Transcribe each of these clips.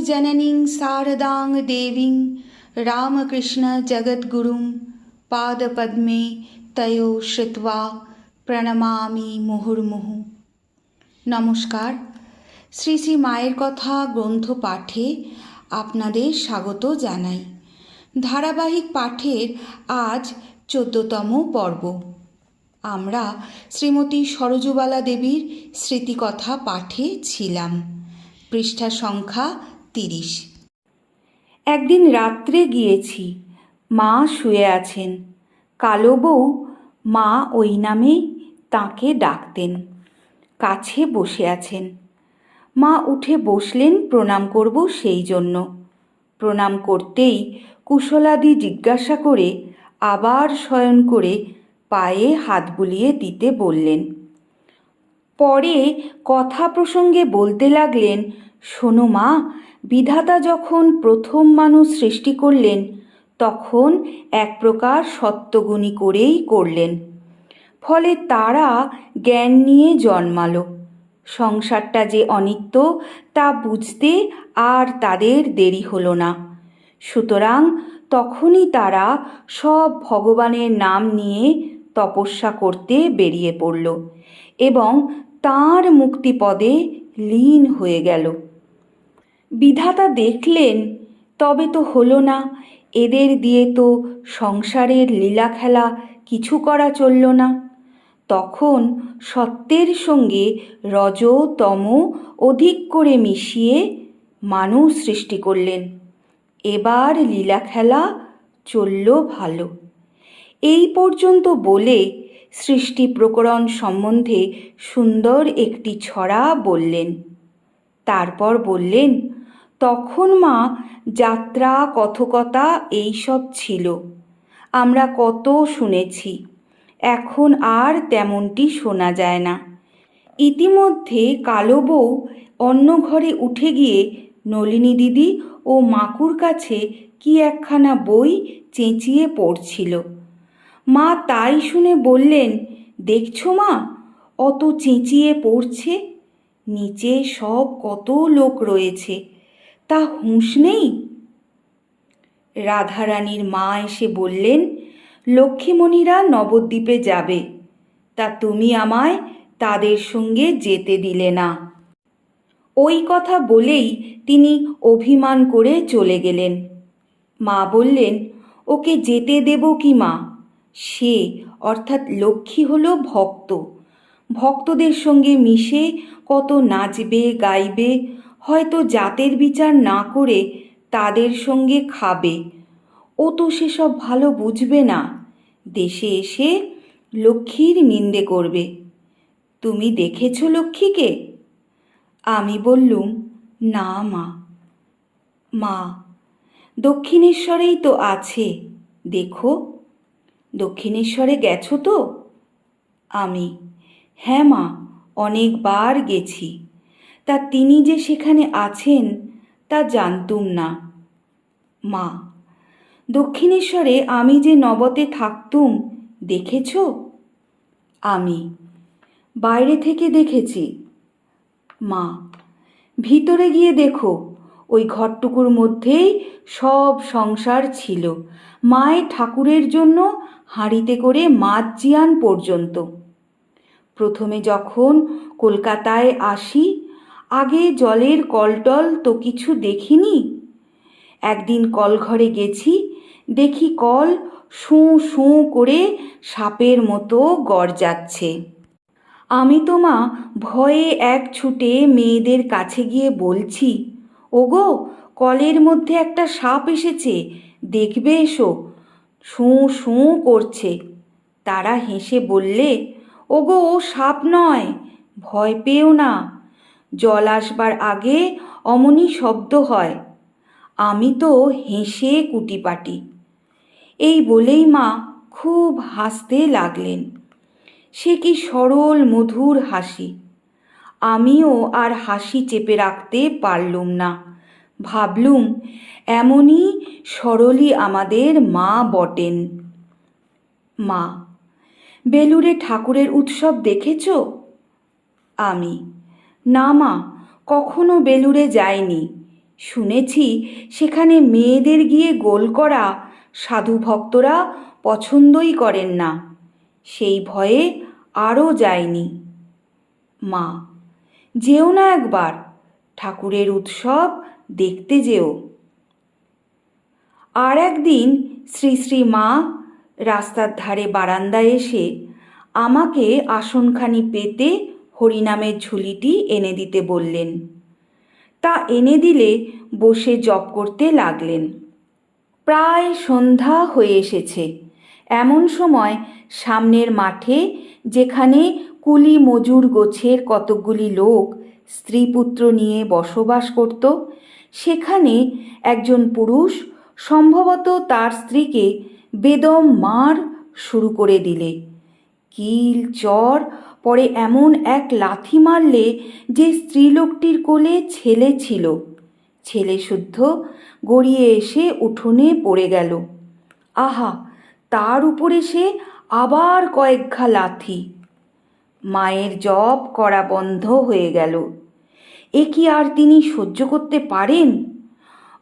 जननीं शारदां देवीं रामकृष्णजगद्गुरुं पादपद्मे তয়ো শ্রুত্বা প্রণমামি মুহুর্মুহু নমস্কার শ্রী শ্রী মায়ের কথা গ্রন্থ পাঠে আপনাদের স্বাগত জানাই ধারাবাহিক পাঠের আজ চোদ্দতম পর্ব আমরা শ্রীমতী সরজুবালা দেবীর স্মৃতিকথা পাঠে ছিলাম পৃষ্ঠা সংখ্যা তিরিশ। একদিন রাত্রে গিয়েছি, মা শুয়ে আছেন। কালো বউ মা ওই নামেই তাকে ডাকতেন, কাছে বসে আছেন। মা উঠে বসলেন, প্রণাম করব সেই জন্য। প্রণাম করতেই কুশলাদি জিজ্ঞাসা করে, আবার শয়ন করে পায়ে হাত বুলিয়ে দিতে বললেন। পরে কথা প্রসঙ্গে বলতে লাগলেন শোনো মা, বিধাতা যখন প্রথম মানুষ সৃষ্টি করলেন, তখন এক প্রকার সত্যগুণী করেই করলেন। ফলে তারা জ্ঞান নিয়ে জন্মালো। সংসারটা যে অনিত্য, তা বুঝতে আর তাদের দেরি হলো না। সুতরাং তখনই তারা সব ভগবানের নাম নিয়ে তপস্যা করতে বেরিয়ে পড়ল এবং তাঁর মুক্তিপদে লীন হয়ে গেল। বিধাতা দেখলেন, তবে তো হলো না। এদের দিয়ে তো সংসারের লীলা খেলা কিছু করা চলল না। তখন সত্যের সঙ্গে রজ তম অধিক করে মিশিয়ে মানুষ সৃষ্টি করলেন। এবার লীলা খেলা চলল ভালো। এই পর্যন্ত বলে সৃষ্টি প্রকরণ সম্বন্ধে সুন্দর একটি ছড়া বললেন। তারপর বললেন তখন মা যাত্রা, কথকতা এইসব ছিল। আমরা কত শুনেছি। এখন আর তেমনটি শোনা যায় না। ইতিমধ্যে কালো বউ অন্য ঘরে উঠে গিয়ে, নলিনী দিদি ও মাকুর কাছে কি একখানা বই চেঁচিয়ে পড়ছিল? মা তাই শুনে বললেন, দেখছ মা, অত চেঁচিয়ে পড়ছে। নিচে সব কত লোক রয়েছে। তা হুঁশ নেই? রাধারানীর মা এসে বললেন, লক্ষ্মীমণিরা নবদ্বীপে যাবে, তা তুমি আমায় তাদের সঙ্গে যেতে দিলে না। ওই কথা বলেই তিনি অভিমান করে চলে গেলেন। মা বললেন, ওকে যেতে দেব কি মা? সে অর্থাৎ লক্ষ্মী হলো ভক্ত। ভক্তদের সঙ্গে মিশে কত নাচবে, গাইবে হয়তো জাতের বিচার না করে তাদের সঙ্গে খাবে। ও তো সেসব ভালো বুঝবে না। দেশে এসে লক্ষ্মীর নিন্দে করবে। তুমি দেখেছ লক্ষ্মীকে? আমি বললুম, না মা। মা, দক্ষিণেশ্বরেই তো আছে। দেখো, দক্ষিণেশ্বরে গেছো তো? আমি। হ্যাঁ মা, অনেকবার গেছি। তা তিনি যে সেখানে আছেন, তা জানতুম না। মা, দক্ষিণেশ্বরে আমি যে নবতে থাকতুম, দেখেছ? আমি, বাইরে থেকে দেখেছি। মা, ভিতরে গিয়ে দেখো, ওই ঘরটুকুর মধ্যেই সব সংসার ছিল, মায়ের ঠাকুরের জন্য হাঁড়িতে করে মাছ জিয়ান পর্যন্ত। প্রথমে যখন কলকাতায় আসি আগে জলের কলটল তো কিছু দেখিনি। একদিন কলঘরে গেছি, দেখি কল শুঁ শুঁ করে সাপের মতো গড় যাচ্ছে। আমি তো মা ভয়ে এক ছুটে মেয়েদের কাছে গিয়ে বলছি, ওগো, কলের মধ্যে একটা সাপ এসেছে, দেখবে এসো। শুঁ শুঁ করছে। তারা হেসে বললে, ওগো, ও সাপ নয়, ভয় পেও না। জল আসবার আগে অমনি শব্দ হয়। আমি তো হেসে কুটিপাটি। এই বলেই মা খুব হাসতে লাগলেন। সে কি সরল মধুর হাসি। আমিও আর হাসি চেপে রাখতে পারলুম না। ভাবলুম, এমনই সরলই আমাদের মা বটেন। মা বেলুরে ঠাকুরের উৎসব দেখেছ? আমি না মা, কখনো বেলুরে যায়নি শুনেছি সেখানে মেয়েদের গিয়ে গোল করা সাধু ভক্তরা পছন্দই করেন না। সেই ভয়ে আরও যায়নি মা, যেও না একবার, ঠাকুরের উৎসব দেখতে যেও। আর একদিন শ্রী শ্রী মা রাস্তার ধারে বারান্দায় এসে আমাকে আসনখানি পেতে হরিনামের ঝুলিটি এনে দিতে বললেন। তা এনে দিলে বসে জপ করতে লাগলেন। প্রায় সন্ধ্যা হয়ে এসেছে। এমন সময় সামনের মাঠে যেখানে কুলি মজুর গোছের কতকগুলি লোক স্ত্রী পুত্র নিয়ে বসবাস করত, সেখানে একজন পুরুষ সম্ভবত তার স্ত্রীকে বেদম মার শুরু করে দিলে। কিল, চর, পরে এমন এক লাথি মারলে যে স্ত্রীলোকটির কোলে ছেলে ছিল। ছেলে শুদ্ধ গড়িয়ে এসে উঠোনে পড়ে গেল। আহা, তার উপরে সে আবার কয়েক ঘা লাথি। মায়ের জব করা বন্ধ হয়ে গেল। এ কি আর তিনি সহ্য করতে পারেন?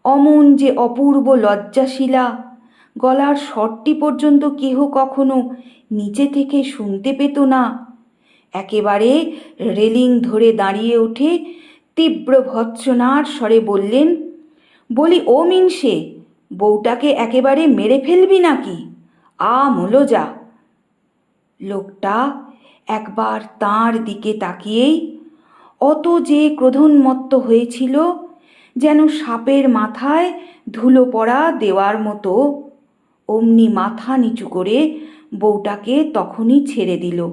অমন যে অপূর্ব লজ্জাশীলা গলার স্বরটি পর্যন্ত কেহ কখনো নিচে থেকে শুনতে পেত না। একেবারে রেলিং ধরে দাঁড়িয়ে উঠে তীব্র ভৎসনার স্বরে বললেন, বলি, ও মিনসে, বউটাকে একেবারে মেরে ফেলবি নাকি? আ, মলো যা। লোকটা একবার তার দিকে তাকিয়েই অত যে ক্রোধোন্মত্ত হয়েছিল, যেন সাপের মাথায় ধুলো পড়া দেওয়ার মতো অমনি মাথা নিচু করে বউটাকে তখনই ছেড়ে দিল।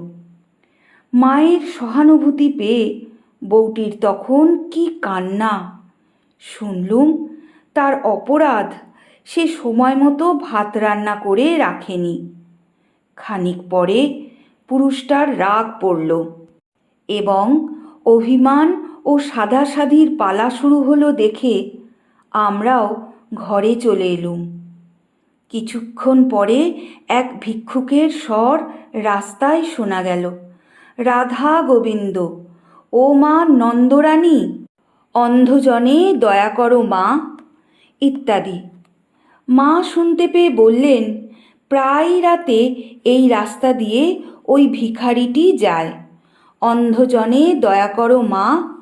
মায়ের সহানুভূতি পেয়ে বউটির তখন কি কান্না। শুনলুম, তার অপরাধ সে সময় মতো ভাত রান্না করে রাখেনি। খানিক পরে পুরুষটার রাগ পড়ল এবং অভিমান ও সাধাসাধির পালা শুরু হলো দেখে আমরাও ঘরে চলে এলুম। কিছুক্ষণ পরে এক ভিক্ষুকের স্বর রাস্তায় শোনা গেল। রাধা গোবিন্দ, ও মা নন্দরানী, অন্ধজনে দয়া করো মা, ইত্যাদি। মা শুনতে পেয়ে বললেন, প্রায় রাতে এই রাস্তা দিয়ে ওই ভিখারিটি যায়। অন্ধজনে দয়া করো মা,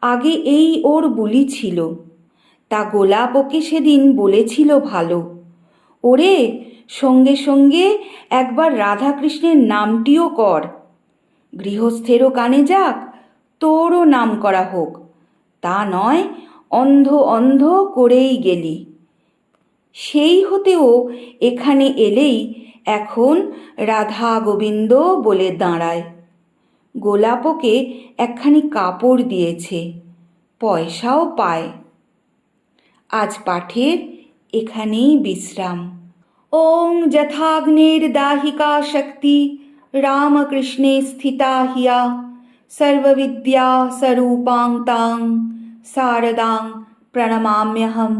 আগে এই ওর বুলি ছিল। তা গোলাপ ওকে সেদিন বলেছিল ভালো। ওরে, সঙ্গে সঙ্গে একবার রাধাকৃষ্ণের নামটিও কর। গৃহস্থেরও কানে যাক, তোরও নাম করা হোক। তা নয়, অন্ধ অন্ধ করেই গেলি। সেই হতেও এখানে এলেই এখন রাধা গোবিন্দ বলে দাঁড়ায়। গোলাপকে একখানি কাপড় দিয়েছে, পয়সাও পায়। আজ পাঠের এখানেই বিশ্রাম ওং যথাগ্নের দাহিকা শক্তি রামকৃষ্ণে স্থিতা হিয়া সর্ববিদ্যা স্বরূপাং তাং শারদাং প্রণমাম্যহম